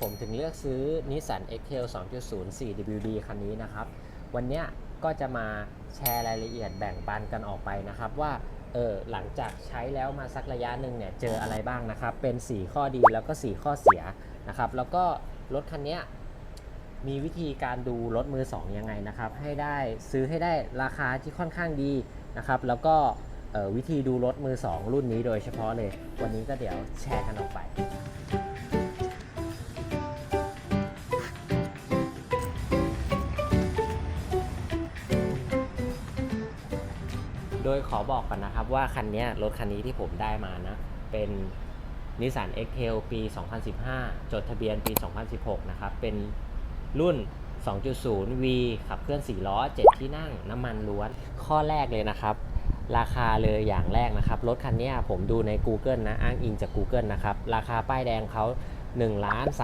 ผมถึงเลือกซื้อ Nissan X-Trail 2.0 4WD คันนี้นะครับ วันนี้ก็จะมาแชร์รายละเอียดแบ่งปันกันออกไปนะครับว่าเออหลังจากใช้แล้วมาสักระยะหนึ่งเนี่ยเจออะไรบ้างนะครับ เป็น 4 ข้อดีแล้วก็ 4 ข้อเสียนะครับ แล้วก็รถคันนี้มีวิธีการดูรถมือ 2 ยังไงนะครับ ให้ได้ซื้อให้ได้ราคาที่ค่อนข้างดีนะครับ แล้วก็วิธีดูรถมือ 2 รุ่นนี้โดยเฉพาะเลย วันนี้ก็เดี๋ยวแชร์กันออกไป โดยขอบอกก่อนนะครับว่าคันนี้รถคันนี้ที่ผมได้มานะ เป็น Nissan X-Trail ปี 2015 จดทะเบียนปี 2016 นะครับ เป็นรุ่น 2.0 V ขับเคลื่อน 4 ล้อ 7 ที่นั่ง น้ำมันล้วน ข้อแรกเลยนะครับ ราคาเลยอย่างแรกนะครับ รถคันนี้ผมดูใน Google นะ อ้างอิงจาก Google นะครับ ราคาป้ายแดงเขา1 3 9 2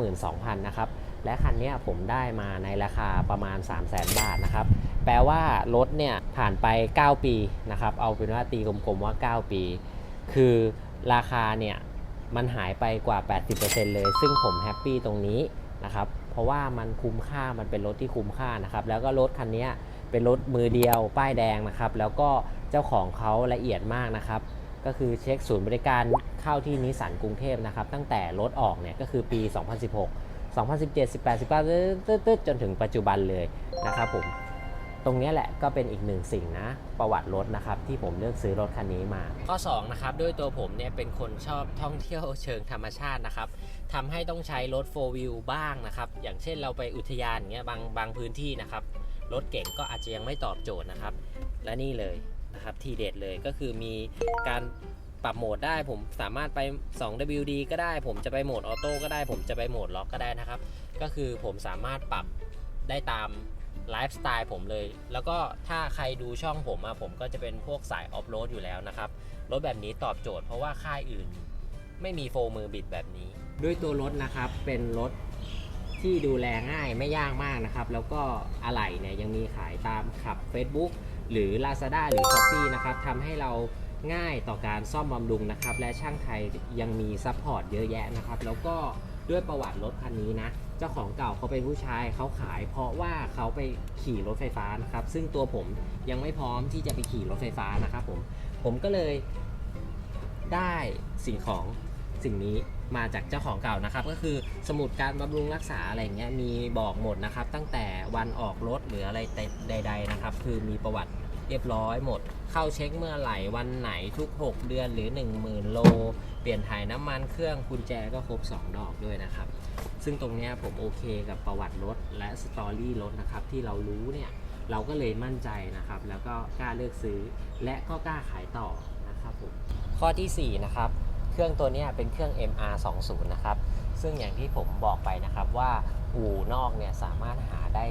0 0 0 นะครับ และคันนี้ผมได้มาในราคาประมาณ 3 0 0 0 0 0 บาทนะครับ แปลว่ารถเนี่ยผ่านไป 9 ปีนะครับ เอาเป็นว่าตีกลมๆว่า 9 ปี คือราคาเนี่ยมันหายไปกว่า 80%เลย ซึ่งผมแฮปปี้ตรงนี้นะครับ เพราะว่ามันคุ้มค่า มันเป็นรถที่คุ้มค่านะครับ แล้วก็รถคันนี้เป็นรถมือเดียว ป้ายแดงนะครับ แล้วก็เจ้าของเขาละเอียดมากนะครับ ก็คือเช็คศูนย์บริการเข้าที่นิสสันกรุงเทพนะครับ ตั้งแต่รถออกเนี่ยก็คือปี 2016 2017 18 19ตึ๊ดๆจนถึงปัจจุบันเลยนะครับผม ตรงนี้แหละก็เป็นอีกหนึ่งสิ่งนะ ประวัติรถนะครับที่ผมเลือกซื้อรถคันนี้มา ข้อ2นะครับด้วยตัวผมเนี่ยเป็นคนชอบท่องเที่ยวเชิงธรรมชาตินะครับทำให้ต้องใช้รถ 4 wheel บ้างนะครับ อย่างเช่นเราไปอุทยานอย่างเงี้ยบางบางพื้นที่นะครับ รถเก่งก็อาจจะยังไม่ตอบโจทย์นะครับ และนี่เลยนะครับทีเด็ดเลยก็คือมีการปรับโหมดได้ผมสามารถไป 2WD ก็ได้ ผมจะไปโหมดออโต้ก็ได้ ผมจะไปโหมดล็อกก็ได้นะครับ ก็คือผมสามารถปรับได้ตาม ไลฟ์สไตล์ผมเลย แล้วก็ถ้าใครดูช่องผมอะผมก็จะเป็นพวกสายออฟโรดอยู่แล้วนะครับ รถแบบนี้ตอบโจทย์เพราะว่าค่ายอื่น ไม่มีโฟมือบิดแบบนี้ ด้วยตัวรถนะครับเป็นรถที่ดูแลง่ายไม่ยากมากนะครับ แล้วก็อะไหล่เนี่ยยังมีขายตามขับ Facebook หรือ Lazada หรือ s h อ p e e นะครับทำให้เราง่ายต่อการซ่อมบำรุงนะครับ และช่างไทยยังมีซัพพอร์ตเยอะแยะนะครับ แล้วก็ด้วยประวัติรถคันนี้นะ เจ้าของเก่าเขาเป็นผู้ชายเขาขาย เพราะว่าเขาไปขี่รถไฟฟ้านะครับ ซึ่งตัวผมยังไม่พร้อมที่จะไปขี่รถไฟฟ้านะครับผมผมก็เลยได้สิ่งของสิ่งนี้มาจากเจ้าของเก่านะครับ ก็คือสมุดการบำรุงรักษาอะไรอย่างเงี้ยมีบอกหมดนะครับ ตั้งแต่วันออกรถหรืออะไรใด ๆนะครับ คือมีประวัติเรียบร้อยหมด เข้าเช็คเมื่อไหร่วันไหนทุก 6 เดือนหรือ 10,000 โล เปลี่ยนถ่ายน้ำมันเครื่องกุญแจก็ครบ 2 ดอกด้วยนะครับ ซึ่งตรงนี้ผมโอเคกับประวัติรถและสตอรี่รถนะครับที่เรารู้เนี่ยเราก็เลยมั่นใจนะครับ แล้วก็กล้าเลือกซื้อ และก็กล้าขายต่อนะครับผมข้อทีสี่ 4 นะครับ เครื่องตัวนี้เป็นเครื่อง MR20 นะครับ ซึ่งอย่างที่ผมบอกไปนะครับว่าอู่นอกเนี่ยสามารถหาได้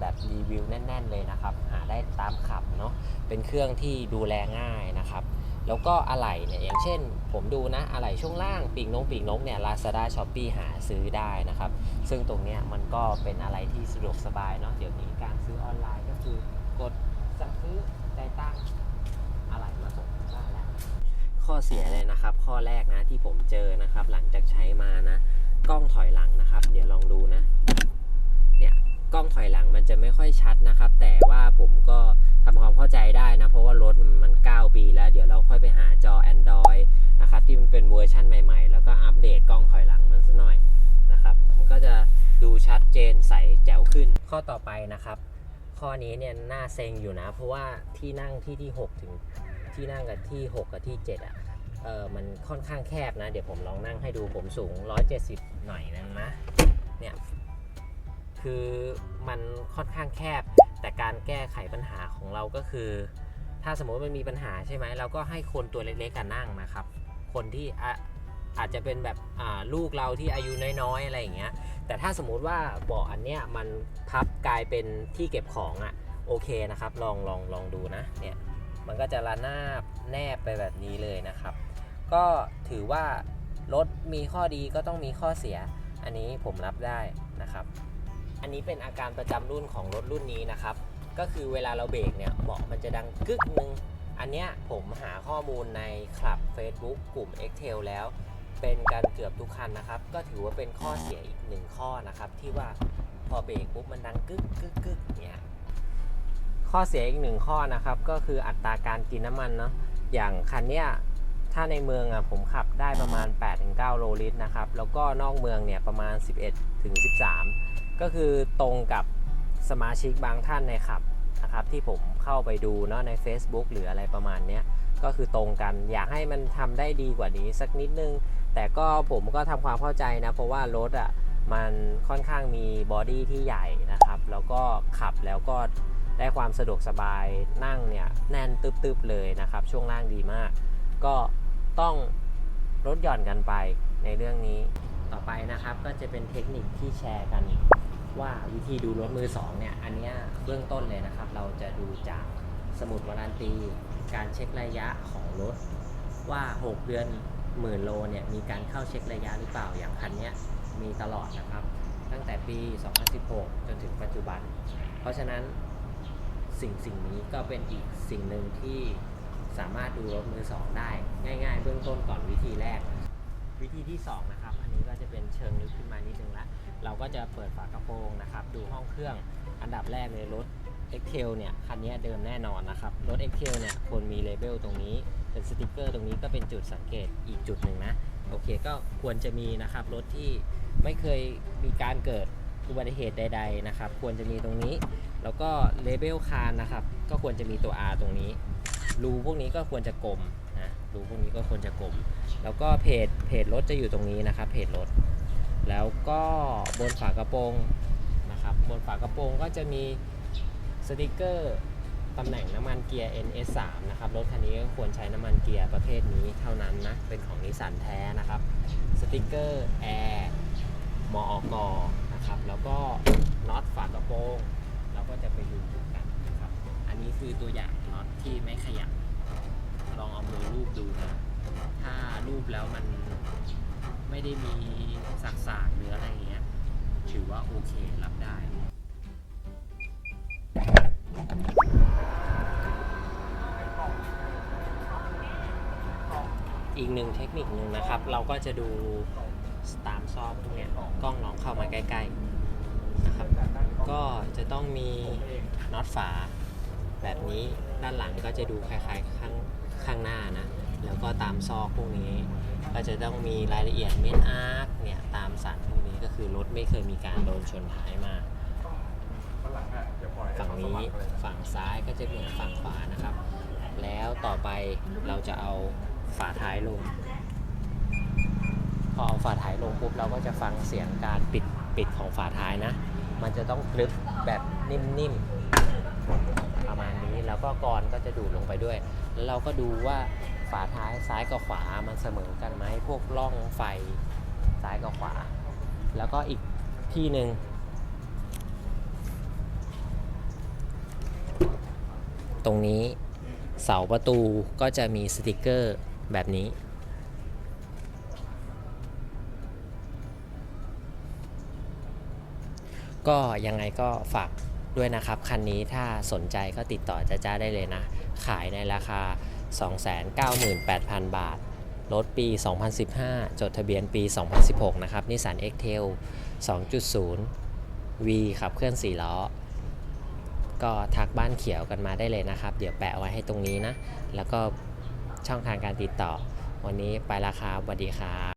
แบบรีวิวแน่น ๆ เลยนะครับ หาได้ตามขับเนาะเป็นเครื่องที่ดูแลง่ายนะครับ แล้วก็อะไหล่เนี่ยอย่างเช่น ผมดูนะอะไหล่ช่วงล่างปีกนกปีกนกเนี่ย Lazada Shopee หาซื้อได้นะครับ ซึ่งตรงเนี้ยมันก็เป็นอะไรที่สะดวกสบายเนาะเดี๋ยวนี้การซื้อออนไลน์ก็คือกดสั่งซื้อได้ตั้งอะไหล่มาส่งถึงบ้านแล้วข้อเสียเลยนะครับ ข้อแรกนะที่ผมเจอนะครับ หลังจากใช้มานะ กล้องถอยหลังนะครับ เดี๋ยวลองดูนะ เนี่ยกล้องถอยหลังมันจะไม่ค่อยชัดนะครับ แต่ว่าผมก็ ทำความเข้าใจได้นะ เพราะว่ารถมัน 9 ปีแล้ว เดี๋ยวเราค่อยไปหาจอ Android นะครับ ที่มันเป็นเวอร์ชั่นใหม่ๆ แล้วก็อัปเดตกล้องถอยหลังมันซะหน่อยนะครับ มันก็จะดูชัดเจนใสแจ๋วขึ้น ข้อต่อไปนะครับ ข้อนี้เนี่ยน่าเซ็งอยู่นะ เพราะว่าที่นั่งที่ที่ 6 ถึงที่นั่งกับที่ 6 กับที่ 7อะเออมันค่อนข้างแคบนะ เดี๋ยวผมลองนั่งให้ดูผมสูง 170 หน่อยนึงนะเนี่ยคือมันค่อนข้างแคบ แต่การแก้ไขปัญหาของเราก็คือ ถ้าสมมติมันมีปัญหาใช่ไหมเราก็ให้คนตัวเล็กๆกันนั่งนะครับ คนที่อาจจะเป็นแบบลูกเราที่อายุน้อยๆอะไรอย่างเงี้ย แต่ถ้าสมมุติว่าเบาะอันเนี้ยมันพับกลายเป็นที่เก็บของอะ่ะโอเคนะครับ ลองลองลองดูนะเนี่ยมันก็จะระนาบแนบไปแบบนี้เลยนะครับ ก็ถือว่ารถมีข้อดีก็ต้องมีข้อเสีย อันนี้ผมรับได้นะครับ อันนี้เป็นอาการประจำรุ่นของรถรุ่นนี้นะครับ ก็คือเวลาเราเบรกเนี่ยเบาะมันจะดังกึกนึง อันเนี้ยผมหาข้อมูลในคลับ Facebook กลุ่ม Excel แล้ว เป็นกันเกือบทุกคันนะครับ ก็ถือว่าเป็นข้อเสียอีกหนึ่งข้อนะครับ ที่ว่าพอเบรกปุ๊บมันดังกึกกึกกึกเนี่ยข้อเสียอีกหนึ่งข้อนะครับ ก็คืออัตราการกินน้ำมันเนาะอย่างคันเนี้ยถ้าในเมืองอะผมขับได้ประมาณ 8-9 โลลิตรนะครับ แล้วก็นอกเมืองเนี่ยประมาณ 11-13 ก็คือตรงกับสมาชิกบางท่านในขับนะครับที่ผมเข้าไปดูเนาะใน Facebook หรืออะไรประมาณเนี้ยก็คือตรงกันอยากให้มันทำได้ดีกว่านี้สักนิดนึง แต่ก็ผมก็ทำความเข้าใจนะ เพราะว่ารถอะมันค่อนข้างมีบอดี้ที่ใหญ่นะครับ แล้วก็ขับแล้วก็ได้ความสะดวกสบายนั่งเนี่ยแน่นตึบๆเลยนะครับ ช่วงล่างดีมาก ก็ต้องลดหย่อนกันไป ในเรื่องนี้ต่อไปนะครับก็จะเป็นเทคนิคที่แชร์กัน ว่าวิธีดูรถมือสองเนี่ยอันนี้เบื้องต้นเลยนะครับ เราจะดูจากสมุดวารันตี การเช็คระยะของรถ ว่า 6 เดือนหมื่นโลเนี่ยมีการเข้าเช็คระยะหรือเปล่าอย่างคันนี้มีตลอดนะครับ ตั้งแต่ปี 2016 จนถึงปัจจุบัน เพราะฉะนั้นสิ่งสิ่งนี้ก็เป็นอีกสิ่งหนึ่งที่สามารถดูรถมือสองได้ ง่าย ๆ เบื้องต้นก่อนวิธีแรก วิธีที่ 2 นะครับ อันนี้ก็จะเป็นเชิงลึกขึ้นมานิดนึงละเราก็จะเปิดฝากระโปรงนะครับ ดูห้องเครื่องอันดับแรกเลยรถ e x t a i l เนี่ยคันนี้เดิมแน่นอนนะครับ รถ e x t a i l เนี่ยควรมีเลเบลตรงนี้เป็นสติกเกอร์ตรงนี้ก็เป็นจุดสังเกตอีกจุดหนึ่งนะ โอเคก็ควรจะมีนะครับรถที่ไม่เคยมีการเกิดอุบัติเหตุใด ๆ นะครับ ควรจะมีตรงนี้ แล้วก็เลเบลคานนะครับ ก็ควรจะมีตัว R ตรงนี้รูพวกนี้ก็ควรจะกลม รูพวกนี้ก็ควรจะกลม แล้วก็เพจเพจรถจะอยู่ตรงนี้นะครับเพจรถ แล้วก็บนฝากระโปรงนะครับบนฝากระโปรงก็จะมีสติกเกอร์ตำแหน่งน้ำมันเกียร์ NS3 นะครับรถคันนี้ก็ควรใช้น้ำมันเกียร์ประเภทนี้เท่านั้นนะเป็นของนิสสันแท้นะครับสติกเกอร์แอร์มอกนะครับแล้วก็น็อตฝากระโปรงเราก็จะไปดูกันนะครับอันนี้คือตัวอย่างน็อตที่ไม่ขยับ ลองเอามือรูปดูนะ ถ้ารูปแล้วมันไม่ได้มีสักสากหรืออะไรเงี้ย ถือว่าโอเครับได้ อีกหนึ่งเทคนิคหนึ่งนะครับ เราก็จะดูตามซอกพวกเนี้ยกล้องลองเข้ามาใกล้ๆนะครับ ก็จะต้องมีน็อตฝาแบบนี้ด้านหลังก็จะดูคล้ายๆข้าง ข้างหน้านะ แล้วก็ตามซอกพวกนี้ ก็จะต้องมีรายละเอียดเมนอาร์คเนี่ยตามสันพวกนี้ก็คือรถไม่เคยมีการโดนชนท้ายมา ฝั่งนี้ฝั่งซ้ายก็จะเหมือนฝั่งขวานะครับ แล้วต่อไปเราจะเอาฝาท้ายลง พอเอาฝาท้ายลงปุ๊บเราก็จะฟังเสียงการปิดปิดของฝาท้ายนะ มันจะต้องกรึบแบบนิ่มๆ ประมาณนี้ แล้วก็กรอนก็จะดูดลงไปด้วย แล้วเราก็ดูว่าฝาท้ายซ้ายกับขวามันเสมอกันไหมพวกร่องไฟซ้ายกับขวา แล้วก็อีกที่หนึ่งตรงนี้เสาประตูก็จะมีสติกเกอร์แบบนี้ ก็ยังไงก็ฝาก ด้วยนะครับ คันนี้ถ้าสนใจก็ติดต่อจ้าจ้าได้เลยนะ ขายในราคา 298,000 บาท รถปี 2015 จดทะเบียนปี 2016 นะครับนิสสัน X-Trail 2.0 V ขับเคลื่อน4ล้อ ก็ทักบ้านเขียวกันมาได้เลยนะครับ เดี๋ยวแปะไว้ให้ตรงนี้นะ แล้วก็ช่องทางการติดต่อ วันนี้ไปและครับสวัสดีครับ